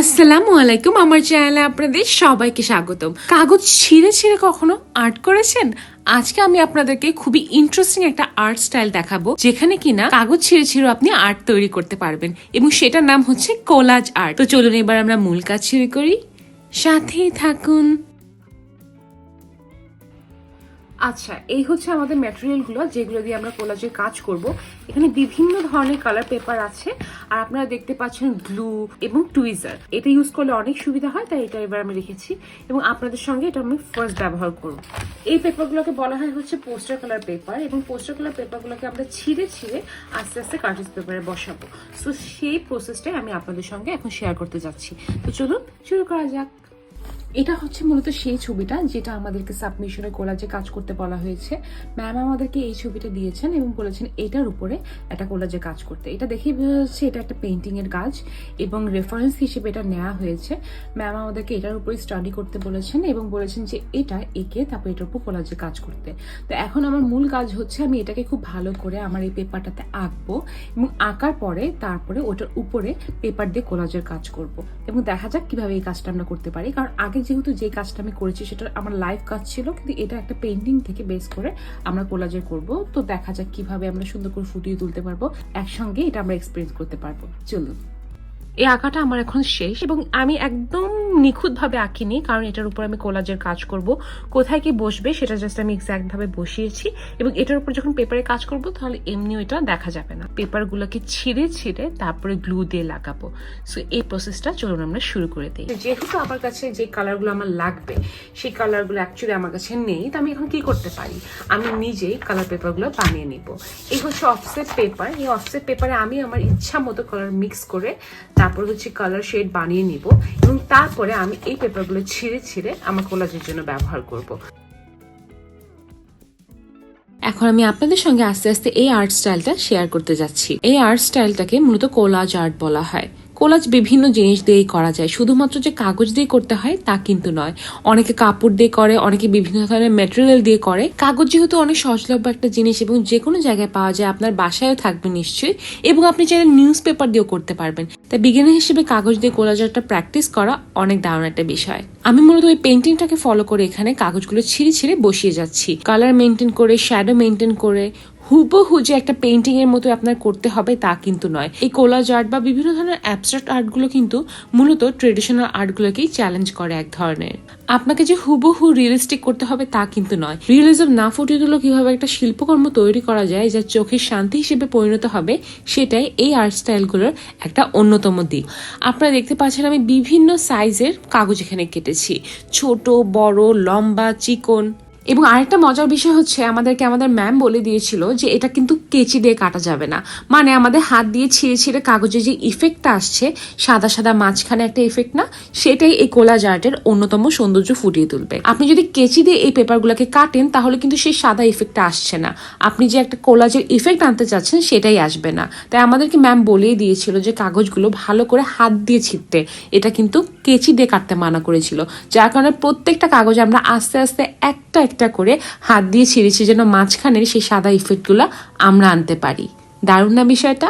আসসালামু আলাইকুম, আমার চ্যানেলে আপনাদের সবাইকে স্বাগতম। কাগজ ছিঁড়ে ছিঁড়ে কখনো আর্ট করেছেন? আজকে আমি আপনাদেরকে খুবই ইন্টারেস্টিং একটা আর্ট স্টাইল দেখাবো, যেখানে কিনা কাগজ ছিঁড়ে ছিঁড়ে আপনি আর্ট তৈরি করতে পারবেন, এবং সেটার নাম হচ্ছে কোলাজ আর্ট তো চলুন এবার আমরা মূল কাজ ছিঁড়ে করি। সাথেই থাকুন। আচ্ছা এই হচ্ছে আমাদের ম্যাটেরিয়ালগুলো যেগুলো দিয়ে আমরা কোলাজের কাজ করব। এখানে বিভিন্ন ধরনের কালার পেপার আছে, আর আপনারা দেখতে পাচ্ছেন গ্লু এবং টুইজার এটা ইউজ করলে অনেক সুবিধা হয়, তাই এটা এবার আমি রেখেছি এবং আপনাদের সঙ্গে এটা আমি ফার্স্ট ব্যবহার করব। এই পেপারগুলোকে বলা হয় হচ্ছে পোস্টার কালার পেপার এবং পোস্টার কালার পেপারগুলোকে আমরা ছিঁড়ে ছিঁড়ে আস্তে আস্তে কার্টিস পেপারে বসাবো। সো সেই প্রসেসটাই আমি আপনাদের সঙ্গে এখন শেয়ার করতে যাচ্ছি। তো চলুন, শুরু করা যাক। এটা হচ্ছে মূলত সেই ছবিটা যেটা আমাদেরকে সাবমিশনে কোলাজে কাজ করতে বলা হয়েছে। ম্যাম আমাদেরকে এই ছবিটা দিয়েছেন এবং বলেছেন এটার উপরে একটা কোলাজে কাজ করতে। এটা দেখেই বোঝা যাচ্ছে এটা একটা পেন্টিং এর কাজ এবং রেফারেন্স হিসেবে এটা নেওয়া হয়েছে। ম্যাম আমাদেরকে এটার উপরে স্টাডি করতে বলেছেন এবং বলেছেন যে এটা এঁকে তারপর এটার উপর কোলাজে কাজ করতে। তো এখন আমার মূল কাজ হচ্ছে আমি এটাকে খুব ভালো করে আমার এই পেপারটাতে আঁকবো এবং আঁকার পরে তারপরে ওটার উপরে পেপার দিয়ে কোলাজের কাজ করব। এবং দেখা যাক কীভাবে এই কাজটা আমরা করতে পারি। কারণ আগে যেহেতু যে কাজটা আমি করেছি সেটা আমার লাইভ কাজ ছিল, কিন্তু এটা একটা পেন্টিং থেকে বেস করে আমরা কোলাজের করব। তো দেখা যাক কীভাবে আমরা সুন্দর করে ফুটিয়ে তুলতে পারব, একসঙ্গে এটা আমরা এক্সপিরিয়েন্স করতে পারব। চলুন। এই আঁকাটা আমার এখন শেষ এবং আমি একদম নিখুঁতভাবে আঁকিনি, কারণ এটার উপর আমি কোলাজের কাজ করব। কোথায় কি বসবে সেটা জাস্ট আমি এক্স্যাক্ট ভাবে বসিয়েছি এবং এটার উপর যখন পেপারে কাজ করব তাহলে এমনিও এটা দেখা যাবে না। পেপারগুলোকে ছিঁড়ে ছিঁড়ে তারপরে গ্লু দিয়ে লাগাবো। সো এই প্রসেসটা চলুন আমরা শুরু করে দিই। যেহেতু আমার কাছে যে কালারগুলো আমার লাগবে, সেই কালারগুলো অ্যাকচুয়ালি আমার কাছে নেই, তো আমি এখন কি করতে পারি? আমি নিজেই কালার পেপারগুলো বানিয়ে নিব। এই হচ্ছে অফসেট পেপার এই অফসেট পেপারে আমি আমার ইচ্ছা মতো কালার মিক্স করে তারপর হচ্ছে কালার শেড বানিয়ে নিব এবং তারপরে আমি এই পেপারগুলো ছিঁড়ে ছিঁড়ে আমার কোলাজের জন্য ব্যবহার করব। এখন আমি আপনাদের সঙ্গে আস্তে আস্তে এই আর্ট স্টাইলটা শেয়ার করতে যাচ্ছি। এই আর্ট স্টাইলটাকে মূলত কোলাজ আর্ট বলা হয়। কোলাজ বিভিন্ন জিনিস দিয়েই করা যায়। শুধুমাত্র যে কাগজ দিয়ে করতে হয় তা কিন্তু নয়। অনেকে কাপড় দিয়ে করে, অনেকে বিভিন্ন ধরনের ম্যাটেরিয়াল দিয়ে করে। কাগজ যেহেতু অনেক সহজলভ্য একটা জিনিস এবং যে কোনো জায়গায় পাওয়া যায়, আপনার বাসায়ও থাকবে নিশ্চয়ই এবং আপনি চাইলে নিউজ পেপার দিয়েও করতে পারবেন। তাই বিজ্ঞানী হিসেবে কাগজ দিয়ে কোলাজ আর্টটা প্র্যাকটিস করা অনেক দারুণ একটা বিষয়। আমি মূলত ওই পেন্টিংটাকে ফলো করে এখানে কাগজগুলো ছিঁড়ে ছিঁড়ে বসিয়ে যাচ্ছি। কালার মেনটেন করে শ্যাডো মেনটেন করে হুবহু যে একটা পেন্টিং এর মতো আপনার করতে হবে তা কিন্তু নয়। এই কোলাজ আর্ট বা বিভিন্ন ধরনের অ্যাবস্ট্রাক্ট আর্টগুলো কিন্তু মূলত ট্রেডিশনাল আর্টগুলোকেই চ্যালেঞ্জ করে এক ধরনের। আপনাকে যে হুবহু রিয়েলিস্টিক করতে হবে তা কিন্তু নয়। রিয়েলিজম না ফুটিয়ে তুলো কীভাবে একটা শিল্পকর্ম তৈরি করা যায় যা চোখের শান্তি হিসেবে পরিণত হবে, সেটাই এই আর্ট স্টাইলগুলোর একটা অন্যতম দিক। আপনারা দেখতে পাচ্ছেন আমি বিভিন্ন সাইজের কাগজ এখানে কেটেছি। ছোট, বড়, লম্বা, চিকন। এবং আরেকটা মজার বিষয় হচ্ছে, আমাদেরকে আমাদের ম্যাম বলে দিয়েছিল যে এটা কিন্তু কেচি দিয়ে কাটা যাবে না। মানে আমাদের হাত দিয়ে ছিঁড়ে ছিঁড়ে কাগজে যে ইফেক্টটা আসছে, সাদা সাদা মাঝখানে একটা ইফেক্ট না, সেটাই এই কোলাজ আর্টের অন্যতম সৌন্দর্য ফুটিয়ে তুলবে। আপনি যদি কেচি দিয়ে এই পেপারগুলোকে কাটেন, তাহলে কিন্তু সেই সাদা ইফেক্টটা আসছে না। আপনি যে একটা কোলাজের ইফেক্ট আনতে চাচ্ছেন, সেটাই আসবে না। তাই আমাদেরকে ম্যাম বলেই দিয়েছিল যে কাগজগুলো ভালো করে হাত দিয়ে ছিঁড়তে। এটা কিন্তু কেচি দিয়ে কাটতে মানা করেছিল, যার কারণে প্রত্যেকটা কাগজ আমরা আস্তে আস্তে একটা একটা করে হাত দিয়ে ছিঁড়েছি যেন মাঝখানের সেই সাদা ইফেক্টগুলো আমরা আনতে পারি। দারুণ না বিষয়টা?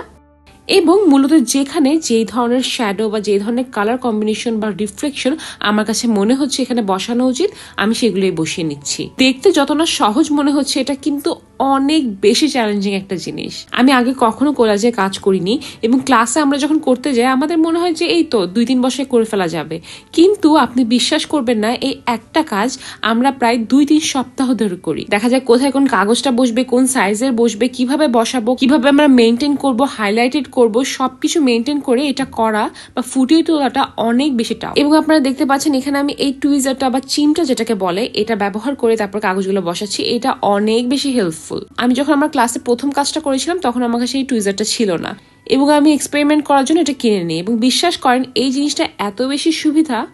এবং মূলত যেখানে যেই ধরনের শ্যাডো বা যেই ধরনের কালার কম্বিনেশন বা রিফ্লেকশন আমার কাছে মনে হচ্ছে এখানে বসানো উচিত, আমি সেগুলোই বসিয়ে নিচ্ছি। দেখতে যত না সহজ মনে হচ্ছে এটা, কিন্তু অনেক বেশি চ্যালেঞ্জিং একটা জিনিস। আমি আগে কখনো কোলাজে কাজ করিনি এবং ক্লাসে আমরা যখন করতে যাই, আমাদের মনে হয় যে এই তো দুই তিন বছরে করে ফেলা যাবে। কিন্তু আপনি বিশ্বাস করবেন না, এই একটা কাজ আমরা প্রায় দুই তিন সপ্তাহ ধরে করি। দেখা যায় কোথায় কোন কাগজটা বসবে, কোন সাইজের বসবে, কীভাবে বসাবো, কীভাবে আমরা মেনটেন করব হাইলাইটেড করব, সবকিছু মেনটেন করে এটা করা বা ফুটিয়ে তোলাটা অনেক বেশি টাফ এবং আপনারা দেখতে পাচ্ছেন এখানে আমি এই টুইজারটা বা চিমটা যেটাকে বলে, এটা ব্যবহার করে তারপর কাগজগুলো বসাচ্ছি, এটা অনেক বেশি হেল্পফুল আমি যখন আমার ক্লাসে প্রথম কাজটা করেছিলাম, তখন আমার কাছে এই টুইজারটা ছিল না। এবং আমি এক্সপেরিমেন্ট করার জন্য এটা কিনে নিই। এবং বিশ্বাস করেন, এই জিনিসটা এত বেশি সুবিধা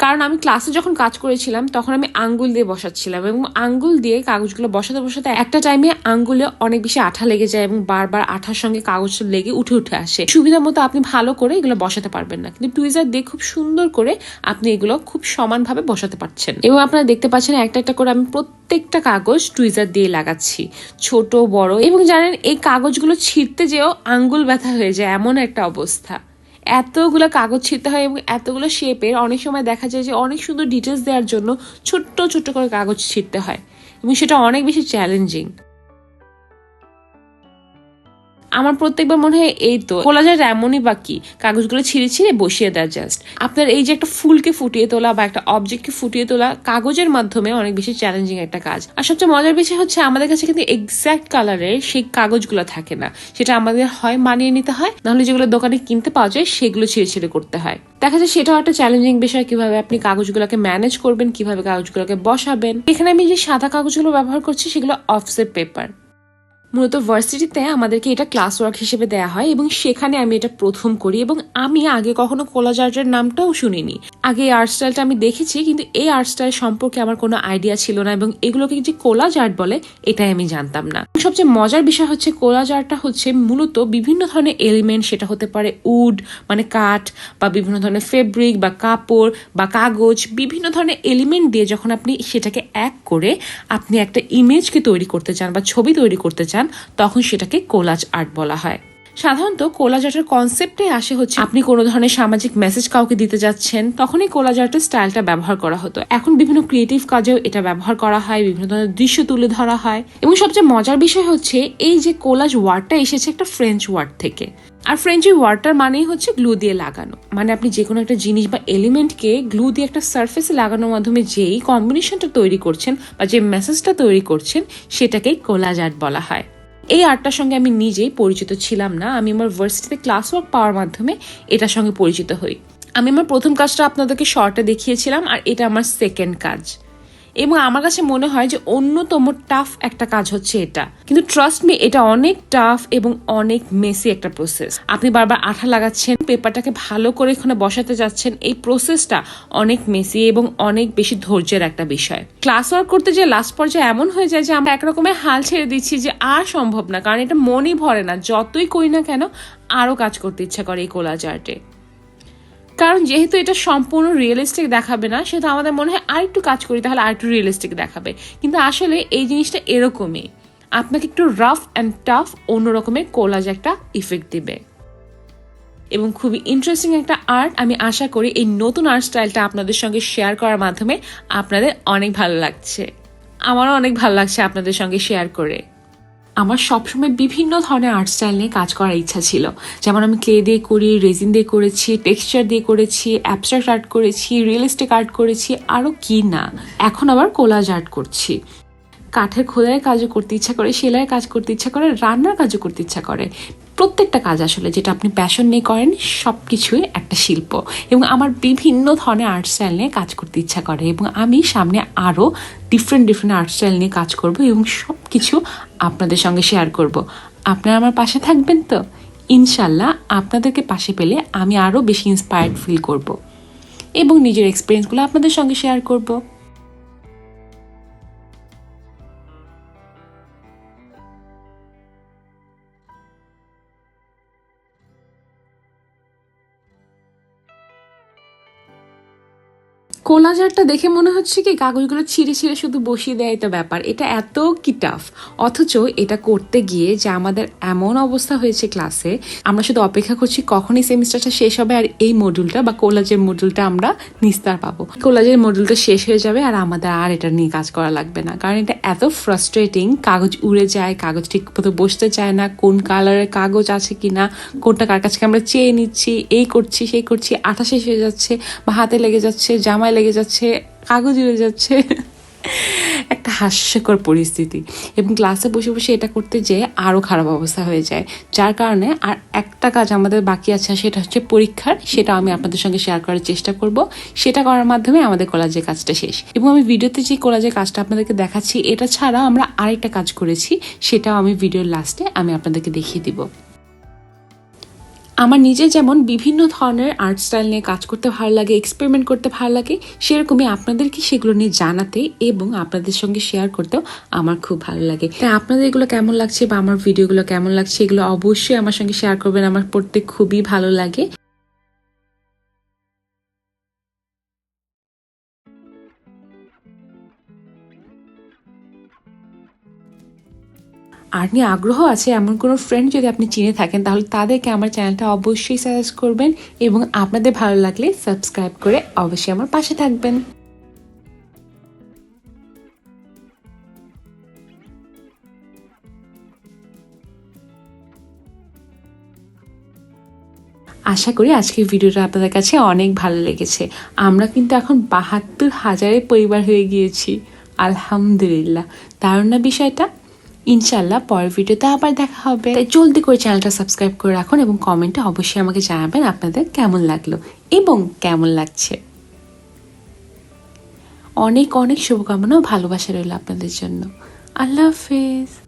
কারণ আমি ক্লাসে যখন কাজ করেছিলাম, তখন আমি আঙ্গুল দিয়ে বসাচ্ছিলাম এবং আঙ্গুল দিয়ে কাগজগুলো বসাতে বসাতে একটা টাইমে আঙ্গুলে অনেক বেশি আঠা লেগে যায় এবং বারবার আঠার সঙ্গে কাগজ লেগে উঠে উঠে আসে। সুবিধা মতো আপনি ভালো করে এগুলো বসাতে পারবেন না। কিন্তু টুইজার দিয়ে খুব সুন্দর করে আপনি এগুলো খুব সমানভাবে বসাতে পারছেন। এবং আপনারা দেখতে পাচ্ছেন একটা একটা করে আমি প্রত্যেকটা কাগজ টুইজার দিয়ে লাগাচ্ছি। ছোট, বড় এবং জানেন, এই কাগজগুলো ছিঁড়তে যেও আঙ্গুল ব্যথা হয়ে যায়। এমন একটা অবস্থা। এতগুলো কাগজ ছিঁড়তে হয় এবং এতগুলো শেপের অনেক সময় দেখা যায় যে অনেক সুন্দর ডিটেলস দেওয়ার জন্য ছোট্ট ছোট্ট করে কাগজ ছিঁড়তে হয় এবং সেটা অনেক বেশি চ্যালেঞ্জিং আমার প্রত্যেকবার মনে হয় এই তো। খোলা যায় এমনই বাকি। কাগজগুলো ছিঁড়ে ছিঁড়ে বসিয়ে দেয় জাস্ট আপনার এই যে একটা ফুলকে ফুটিয়ে তোলা বা একটা অবজেক্টকে ফুটিয়ে তোলা, কাগজের মাধ্যমে অনেক বেশি চ্যালেঞ্জিং একটা কাজ। আর সবচেয়ে মজার বিষয় হচ্ছে আমাদের কাছে কিন্তু এক্স্যাক্ট কালারের সেই কাগজগুলো থাকে না। সেটা আমাদের হয় মানিয়ে নিতে হয়, নাহলে যেগুলো দোকানে কিনতে পাওয়া যায়, সেগুলো ছিঁড়ে ছিঁড়ে করতে হয়। দেখা যায় সেটাও একটা চ্যালেঞ্জিং বিষয়, কীভাবে আপনি কাগজগুলোকে ম্যানেজ করবেন, কীভাবে কাগজগুলোকে বসাবেন। এখানে আমি যে সাদা কাগজগুলো ব্যবহার করছি, সেগুলো অফসেট পেপার মূলত ভার্সিটিতে আমাদেরকে এটা ক্লাস ওয়ার্ক হিসেবে দেওয়া হয় এবং সেখানে আমি এটা প্রথম করি এবং আমি আগে কখনো কোলাজ আর্টের নামটাও শুনিনি। আগে এই আর্ট স্টাইলটা আমি দেখেছি, কিন্তু এই আর্ট স্টাইল সম্পর্কে আমার কোনো আইডিয়া ছিল না এবং এগুলোকে যে কোলাজ আর্ট বলে, এটাই আমি জানতাম না। সবচেয়ে মজার বিষয় হচ্ছে কোলাজ আর্টটা হচ্ছে মূলত বিভিন্ন ধরনের এলিমেন্ট সেটা হতে পারে উড মানে কাঠ বা বিভিন্ন ধরনের ফেব্রিক বা কাপড় বা কাগজ, বিভিন্ন ধরনের এলিমেন্ট দিয়ে যখন আপনি সেটাকে এক করে আপনি একটা ইমেজকে তৈরি করতে চান বা ছবি তৈরি করতে চান তখন সেটাকে কোলাজ আর্ট বলা হয়। সাধারণত কোলাজ আর্টের কনসেপ্টে আসে হচ্ছে আপনি কোনো ধরনের সামাজিক মেসেজ কাউকে দিতে যাচ্ছেন, তখনই কোলাজ আর্টের স্টাইলটা ব্যবহার করা হতো। এখন বিভিন্ন ক্রিয়েটিভ কাজেও এটা ব্যবহার করা হয়, বিভিন্ন ধরনের দৃশ্য তুলে ধরা হয়। এবং সবচেয়ে মজার বিষয় হচ্ছে, এই যে কোলাজ ওয়ার্ডটা এসেছে একটা ফ্রেঞ্চ ওয়ার্ড থেকে। আর ফ্রেঞ্চ ওয়ার্ডটার মানেই হচ্ছে গ্লু দিয়ে লাগানো। মানে আপনি যে কোনো একটা জিনিস বা এলিমেন্টকে গ্লু দিয়ে একটা সার্ফেসে লাগানোর মাধ্যমে যেই কম্বিনেশনটা তৈরি করছেন বা যে মেসেজটা তৈরি করছেন, সেটাকেই কোলাজ আর্ট বলা হয়। এই আর্টটার সঙ্গে আমি নিজেই পরিচিত ছিলাম না। আমি আমার ভার্সিটিতে ক্লাস ওয়ার্ক পাওয়ার মাধ্যমে এটার সঙ্গে পরিচিত হই। আমি আমার প্রথম কাজটা আপনাদেরকে শর্টে দেখিয়েছিলাম, আর এটা আমার সেকেন্ড কাজ। এবং আমার কাছে মনে হয় যে অন্যতম টাফ একটা কাজ হচ্ছে এটা। কিন্তু ট্রাস্ট মি এটা অনেক টাফ এবং অনেক মেসি একটা প্রসেস আপনি বারবার আঠা লাগাচ্ছেন, পেপারটাকে ভালো করে এখানে বসাতে যাচ্ছেন, এই প্রসেসটা অনেক মেসি এবং অনেক বেশি ধৈর্যের একটা বিষয়। ক্লাস ওয়ার্ক করতে যে লাস্ট পর্যায়ে এমন হয়ে যায় যে আমরা একরকমের হাল ছেড়ে দিচ্ছি যে আর সম্ভব না, কারণ এটা মনই ভরে না। যতই করি না কেন, আরও কাজ করতে ইচ্ছা করে এই কোলাজ আর্টে কারণ যেহেতু এটা সম্পূর্ণ রিয়েলিস্টিক দেখাবে না, সেহেতু আমাদের মনে হয় আর একটু কাজ করি, তাহলে আর একটু রিয়েলিস্টিক দেখাবে। কিন্তু আসলে এই জিনিসটা এরকমই। আপনাকে একটু রাফ অ্যান্ড টাফ অন্য রকমের কোলাজ একটা ইফেক্ট দেবে। এবং খুবই ইন্টারেস্টিং একটা আর্ট আমি আশা করি এই নতুন আর্ট স্টাইলটা আপনাদের সঙ্গে শেয়ার করার মাধ্যমে আপনাদের অনেক ভালো লাগছে। আমারও অনেক ভালো লাগছে আপনাদের সঙ্গে শেয়ার করে। আমার সবসময় বিভিন্ন ধরনের আর্ট স্টাইল নিয়ে কাজ করার ইচ্ছা ছিল। যেমন আমি ক্লে দিয়ে করি রেজিন দিয়ে করেছি টেক্সচার দিয়ে করেছি অ্যাবস্ট্রাক্ট আর্ট করেছি রিয়েলিস্টিক আর্ট করেছি আরও কি না। এখন আবার কোলাজ আর্ট করছি। কাঠের খোদাইয়ের কাজও করতে ইচ্ছা করে, সেলাইয়ের কাজ করতে ইচ্ছা করে, রান্নার কাজও করতে ইচ্ছা করে। প্রত্যেকটা কাজ আসলে যেটা আপনি প্যাশন নিয়ে করেন সব কিছুই একটা শিল্প এবং আমার বিভিন্ন ধরনের আর্ট স্টাইল নিয়ে কাজ করতে ইচ্ছা করে এবং আমি সামনে আরও ডিফারেন্ট ডিফারেন্ট আর্ট স্টাইল নিয়ে কাজ করব এবং সব কিছু আপনাদের সঙ্গে শেয়ার করব। আপনারা আমার পাশে থাকবেন তো? ইনশাল্লাহ আপনাদেরকে পাশে পেলে আমি আরও বেশি ইন্সপায়ার্ড ফিল করব এবং নিজের এক্সপিরিয়েন্সগুলো আপনাদের সঙ্গে শেয়ার করব। কোলাজারটা দেখে মনে হচ্ছে কি কাগজগুলো ছিঁড়ে ছিঁড়ে শুধু বসিয়ে দেয় তো ব্যাপার। এটা এত কি টাফ অথচ এটা করতে গিয়ে যে আমাদের এমন অবস্থা হয়েছে ক্লাসে আমরা শুধু অপেক্ষা করছি কখনই সেমিস্টারটা শেষ হবে আর এই মডিউলটা বা কোলাজের মডিউলটা আমরা নিস্তার পাবো। কোলাজের মডিউলটা শেষ হয়ে যাবে আর আমাদের আর এটা নিয়ে কাজ করা লাগবে না। কারণ এটা এত ফ্রাস্ট্রেটিং কাগজ উড়ে যায়, কাগজ ঠিক মতো বসতে চায় না, কোন কালারের কাগজ আছে কি না কোনটা কার কাছে আমরা চেয়ে নিচ্ছি, এই করছি, সেই করছি, আঠা শেষ হয়ে যাচ্ছে বা হাতে লেগে যাচ্ছে জামায় লেগে যাচ্ছে কাগজ উড়ে যাচ্ছে। একটা হাস্যকর পরিস্থিতি। এবং ক্লাসে বসে বসে এটা করতে যেয়ে আরও খারাপ অবস্থা হয়ে যায়। যার কারণে আর একটা কাজ আমাদের বাকি আছে সেটা হচ্ছে পরীক্ষার। সেটা আমি আপনাদের সঙ্গে শেয়ার করার চেষ্টা করব। সেটা করার মাধ্যমে আমাদের কলেজের কাজটা শেষ। এবং আমি ভিডিওতে যে কলেজের কাজটা আপনাদেরকে দেখাচ্ছি, এটা ছাড়া আমরা আরেকটা কাজ করেছি। সেটাও আমি ভিডিওর লাস্টে আমি আপনাদেরকে দেখিয়ে দিব। আমার নিজে যেমন বিভিন্ন ধরনের আর্ট স্টাইল নিয়ে কাজ করতে ভালো লাগে এক্সপেরিমেন্ট করতে ভালো লাগে, সেরকমই আপনাদেরকে সেগুলো নিয়ে জানাতে এবং আপনাদের সঙ্গে শেয়ার করতেও আমার খুব ভালো লাগে। তাই আপনাদের এগুলো কেমন লাগছে বা আমার ভিডিওগুলো কেমন লাগছে, এগুলো অবশ্যই আমার সঙ্গে শেয়ার করবেন, আমার পড়তে খুবই ভালো লাগে। আর্ট নিয়ে আগ্রহ আছে, এমন কোনো ফ্রেন্ড যদি আপনি চিনে থাকেন, তাহলে তাদেরকে আমার চ্যানেলটা অবশ্যই সাজেস্ট করবেন এবং আপনাদের ভালো লাগলে সাবস্ক্রাইব করে অবশ্যই আমার পাশে থাকবেন। আশা করি আজকের ভিডিওটা আপনাদের কাছে অনেক ভালো লেগেছে। আমরা কিন্তু এখন বাহাত্তর হাজারের পরিবার হয়ে গিয়েছি। আলহামদুলিল্লাহ। দারুণ না বিষয়টা ইনশাল্লাহ পরের ভিডিওতে আবার দেখা হবে। তাই জলদি করে চ্যানেলটা সাবস্ক্রাইব করে রাখুন এবং কমেন্টে অবশ্যই আমাকে জানাবেন আপনাদের কেমন লাগল এবং কেমন লাগছে। অনেক অনেক শুভকামনা ভালোবাসা রইল আপনাদের জন্য। আল্লাহ হাফেজ।